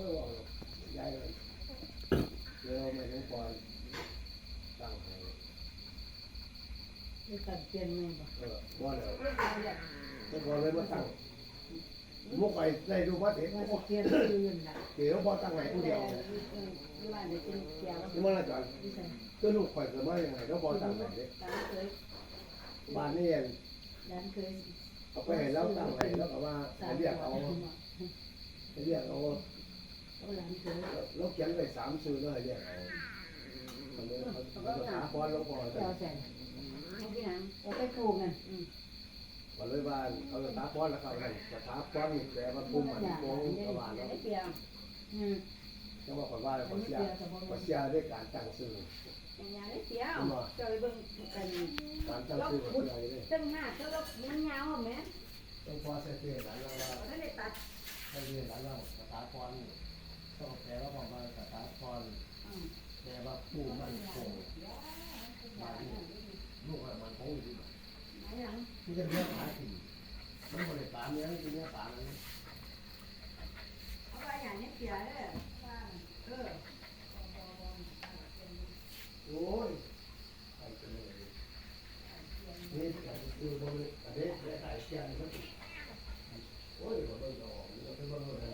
ยว่าใหญ่เลยเดี๋ยวไม่ต้องปล่อยตั้งให้มีการเปลี่ยนไหมบ่เออบ่เลยไม่พอเลยมาตั้งมุกไปได้ดูว่าเด็กว่าจะเปลี่ยนคืนล่ะเดี๋ยวพอตั้งไหนผู้เดียวที่ว่าจะเป็นเกี่ยวนี่มันละจันก็ลูกข่อยเกิดมาอย่างไรก็พอตั้งไหนเด็กตามเคยบ้านนี่เองด้านเคยเอาไปให้แล้วตั้งไหนแล้วก็ว่าเรียกเอาเรียกเอา ก็ร้าเคยแขียนไปสามชื่อแล้วให้เรียกเอาคนนี้เขาหาพรหลวงพ่อเจ้าใส่ที่นั้นเราไปปลูกกันวันเลยบ้านเขาจะตาป้อนแล้วเขาให้จะตาป้อนนี่แต่ว่าปุ่มมันโกงกระบาลแล้วได้เปลี่ยนอืมจะบอกก่อนว่าขอเสียขอเสียด้วยการตั้งชื่ออย่างนี้ได้เปลี่ยนเจ้าไปเบิ่งกันการตั้งชื่อขอเสียเลยตั้งหน้าก็แล้วมันยาวแม่ต้องพอเสียเสียหลานเราว่าก็ได้ตัดให้เรียนหลานเราสตาร์พรต้ แปลว่าบอกว่าสตาร์พรอืมแปลว่าผู้มันคงบานนี่ลูกมันคงอยู่ไหนหลังที่จะเลี้ยงหากินมันบริการเลี้ยงกินเลี้ยงปลาเลยเอาไปอย่างนี้เปลี่ยเด้อเออโอ้ยใครจะเลยนี่คือบริอันนี้เลี้ยงไก่เชียงก็ติดโอ้ยบ่ต้องดอกเราเป็นบ่ต้องเลี้ยงเขียน